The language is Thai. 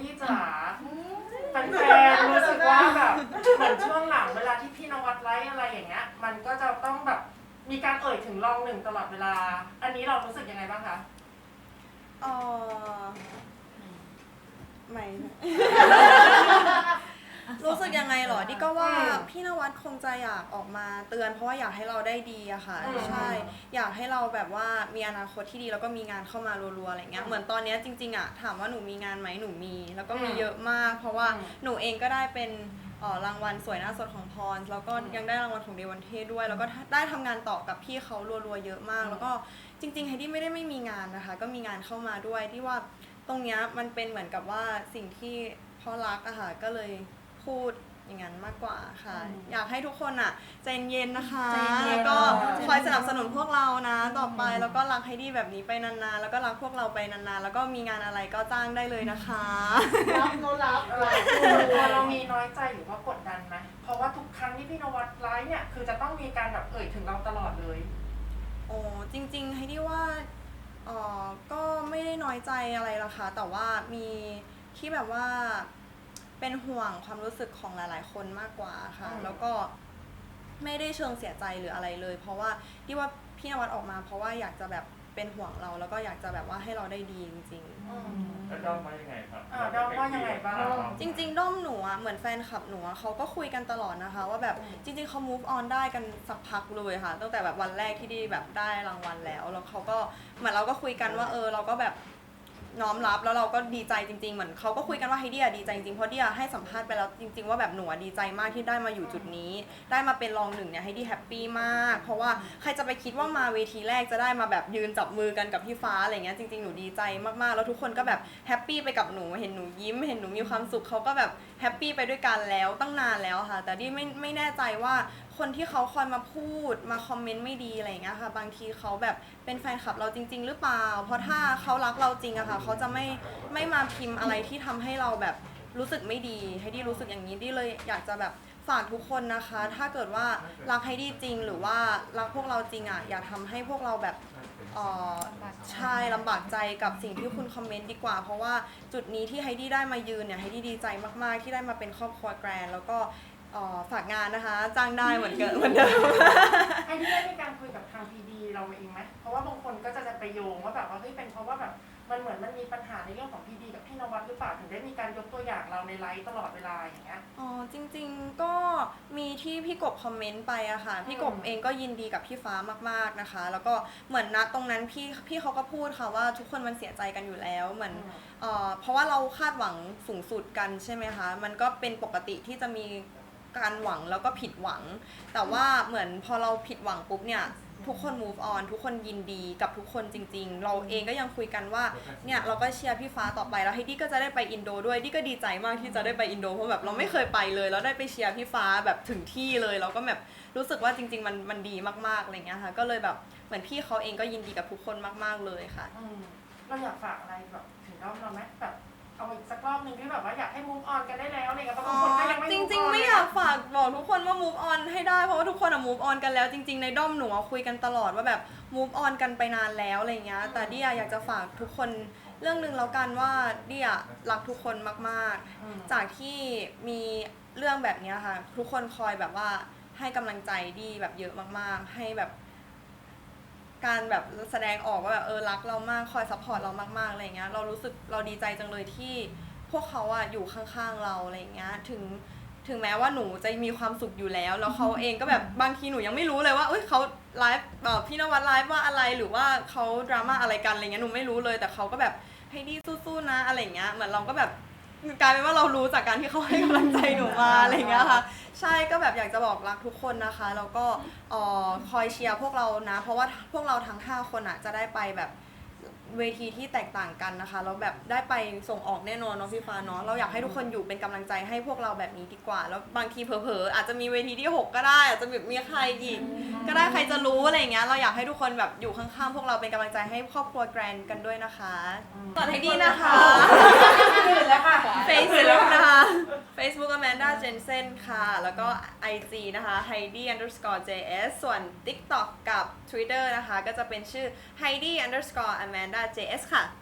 ดี้จ๋าแฟนๆรู้สึกว่าแบบเหมือนช่วงหลังเวลาที่พี่นวัดไลฟ์อะไรอย่างเงี้ย มันก็จะต้องแบบมีการเอ่ยถึงรองหนึ่งตลอดเวลา อันนี้เรารู้สึกยังไงบ้างคะเออไม่ รู้สึกยังไงเหรอดิก็ว่าอืมพี่นวัดคงจะอยากออกมาเตือนเพราะว่าอยากให้เราได้ดีอะค่ะอืมใช่ อยากให้เราแบบว่ามีอนาคตที่ดีแล้วก็มีงานเข้ามารัวๆอะไรเงี้ยอืมเหมือนตอนเนี้ยจริงๆอะถามว่าหนูมีงานไหมหนูมี แล้วก็มีอืมเยอะมาก เพราะว่าอืมหนูเองก็ได้เป็นเอ่อรางวัลสวยหน้าสดของพร แล้วก็อืมยังได้รางวัลของเดวันเทด้วย แล้วก็ได้ทำงานต่อกับพี่เขารัวๆเยอะมากอืมแล้วก็จริงๆไฮดี้ไม่ได้ไม่มีงานนะคะ ก็มีงานเข้ามาด้วยที่ว่าตรงเนี้ยมันเป็นเหมือนกับว่าสิ่งที่พ่อรักอะค่ะก็เลย พูดอย่างนั้นมากกว่าค่ะอืมอยากให้ทุกคนอะใจเย็นนะคะใจเย็นแล้วก็ใจเย็นคอยสนับสนุนพวกเรานะ ต่อไปอืมแล้วก็รักไฮดี้แบบนี้ไปนานๆ แล้วก็รักพวกเราไปนานๆ แล้วก็มีงานอะไรก็จ้างได้เลยนะคะรับโนรับเราตัวเรามีน้อยใจหรือว่ากดดันไหมเพราะว่าทุกครั้งที่พี่นวัดไลฟ์เนี่ยคือจะต้องมีการแบบเอ่ยถึงเราตลอดเลยโอ้จริงๆไฮดี้ว่าเออก็ไม่ได้น้อยใจอะไรหรอกค่ะแต่ว่ามีที่แบบว่า เป็นห่วงความรู้สึกของหลาย ๆ คนมากกว่าค่ะอืมแล้วก็ไม่ได้เชิงเสียใจหรืออะไรเลย เพราะว่าที่ว่าพี่นวัดออกมา เพราะว่าอยากจะแบบเป็นห่วงเรา แล้วก็อยากจะแบบว่าให้เราได้ดีจริง ๆ แล้วด้อมว่ายังไงครับอ่าด้อมว่ายังไงบ้าง จริงๆ ด้อมหนูอะเหมือนแฟนคลับหนูอะเขาก็คุยกันตลอดนะคะ ว่าแบบอืมจริง ๆเขา move on ได้กันสักพักเลยค่ะ ตั้งแต่แบบวันแรกที่ได้แบบได้รางวัลแล้ว แล้วเขาก็เหมือนเราก็คุยกันว่าเออเราก็แบบ น้อมรับแล้วเราก็ดีใจจริงๆ เหมือนเขาก็คุยกันว่าให้เดียดีใจจริงๆเพราะเดียให้สัมภาษณ์ไปแล้วจริง ๆ ว่าแบบหนูอะดีใจมากที่ได้มาอยู่จุดนี้ ได้มาเป็นรองหนึ่งเนี่ยให้ดีแฮปปี้มาก เพราะว่าใครจะไปคิดว่ามาเวทีแรกจะได้มาแบบยืนจับมือกันกับพี่ฟ้าอะไรเงี้ยจริงๆหนูดีใจมากๆแล้วทุกคนก็แบบแฮปปี้ไปกับหนูเห็นหนูยิ้ม เห็นหนูมีความสุขเขาก็แบบแฮปปี้ไปด้วยกันแล้วตั้งนานแล้วค่ะ แต่ดีไม่ไม่แน่ใจว่า คนที่เขาคอยมาพูดมาคอมเมนต์ไม่ดีอะไรอย่างเงี้ยค่ะ บางทีเขาแบบเป็นแฟนคลับเราจริง ๆ หรือเปล่า เพราะถ้าเขารักเราจริงอะค่ะเขาจะไม่ไม่มาพิมพ์อะไรที่ทำให้เราแบบรู้สึกไม่ดี ให้ดีรู้สึกอย่างนี้ดีเลยอยากจะแบบฝากทุกคนนะคะ ถ้าเกิดว่ารักให้ดีจริงหรือว่ารักพวกเราจริงอะอย่าทำให้พวกเราแบบเอ่อใช่ลำบากใจกับสิ่งที่คุณคอมเมนต์ดีกว่า เพราะว่าจุดนี้ที่ไฮดี้ได้มายืนเนี่ยไฮดี้ดีใจมากๆ ที่ได้มาเป็นครอบครัวแกรนแล้วก็ อ่อฝากงานนะคะ จ้างได้เหมือนเกินเหมือนเดิม ไอ้ที่ได้มีการคุยกับทางพีดีเราเองไหมเพราะว่าบางคนก็จะจะไปโยงว่าแบบว่าเฮ้ยเป็นเพราะว่าแบบมันเหมือนมันมีปัญหาในเรื่องของพีดีกับพี่นวัดหรือเปล่าถึงได้มีการยกตัวอย่างเราในไลฟ์ตลอดเวลาอย่างเงี้ย อ๋อจริงๆก็มีที่พี่กบคอมเมนต์ไปอะค่ะ พี่กบอืมเองก็ยินดีกับพี่ฟ้ามากๆนะคะ แล้วก็เหมือนนะตรงนั้นพี่พี่เขาก็พูดค่ะว่าทุกคนมันเสียใจกันอยู่แล้วเหมือน เอ่อเพราะว่าเราคาดหวังสูงสุดกันใช่ไหมคะ มันก็เป็นปกติที่จะมี การหวังแล้วก็ผิดหวัง แต่ว่าเหมือนพอเราผิดหวังปุ๊บเนี่ยทุกคน move on ทุกคนยินดีกับทุกคนจริง ๆ เราเองก็ยังคุยกันว่าเนี่ยเราก็เชียร์พี่ฟ้าต่อไปแล้วให้ดี้ก็จะได้ไปอินโดด้วยดี้ก็ดีใจมากที่จะได้ไปอินโดเพราะแบบเราไม่เคยไปเลยแล้วได้ไปเชียร์พี่ฟ้าแบบถึงที่เลยเราก็แบบรู้สึกว่าจริง ๆ มันมันดีมากๆอะไรเงี้ยค่ะก็เลยแบบเหมือนพี่เขาเองก็ยินดีกับทุกคนมาก ๆเลยค่ะเราอยากฝากอะไรแบบถึงด้อมเราไหมแบบ เอาอีกสักรอบหนึ่งที่แบบว่าอยากให้ move on กันได้แล้วอะไรเงี้ยเพราะบางคนก็ยังไม่จริง move จริง on ๆไม่เลอยากฝากบอกทุกคนว่า move on ให้ได้เพราะว่าทุกคนอะ move on กันแล้ว จริง ๆ ในด้อมหนูอะคุยกันตลอดว่าแบบ move on กันไปนานแล้วอะไรเงี้ย แต่เดียอยากจะฝากทุกคนเรื่องหนึ่งแล้วกันว่าเดียรักทุกคนมากอืม ๆ จากที่มีเรื่องแบบเนี้ยค่ะ ทุกคนคอยแบบว่าให้กำลังใจดีแบบเยอะมากๆ ให้แบบ การแบบแสดงออกว่าแบบเออรักเรามากคอยซัพพอร์ตเรามากๆอะไรเงี้ยเรารู้สึกเราดีใจจังเลยที่พวกเขาอะอยู่ข้างๆเราอะไรเงี้ยถึงถึงแม้ว่าหนูจะมีความสุขอยู่แล้ว แล้วเขาเองก็แบบบางทีหนูยังไม่รู้เลยว่าเอ้ยเขาไลฟ์แบบพี่นวัดไลฟ์ว่าอะไรหรือว่าเขาดราม่าอะไรกันอะไรเงี้ยหนูไม่รู้เลยแต่เขาก็แบบให้ดีสู้ๆนะอะไรเงี้ยเหมือนเราก็แบบ กลายเป็นว่าเรารู้จากการที่เขาให้กำลังใจหนูมาอะไรเงี้ยค่ะ ใช่ก็แบบอยากจะบอกรักทุกคนนะคะ แล้วก็เอ่อคอยเชียร์พวกเรานะ เพราะว่าพวกเราทั้ง 5 คนอะจะได้ไปแบบ เวทีที่แตกต่างกันนะคะแล้วแบบได้ไปส่งออกแน่นอนเนาะพี่ฟ้าเนาะเราอยากให้ทุกคนอยู่เป็นกำลังใจให้พวกเราแบบนี้ดีกว่า แล้วบางทีเผลอๆอาจจะมีเวทีที่ 6 ก็ได้ อาจจะแบบมีใครอีก ก็ได้ใครจะรู้อะไรอย่างเงี้ยเราอยากให้ทุกคนแบบอยู่ข้างๆพวกเราเป็นกำลังใจให้ครอบครัวแกรนด์กันด้วยนะคะตอนให้ดีนะคะ ตื่นแล้วค่ะ Facebook นะคะ Facebook Amanda Jensen ค่ะ แล้วก็ IG นะคะ Heidi underscore JS ส่วน TikTok กับ Twitter นะคะ ก็จะเป็นชื่อ Heidi underscore Amanda JS ค่ะ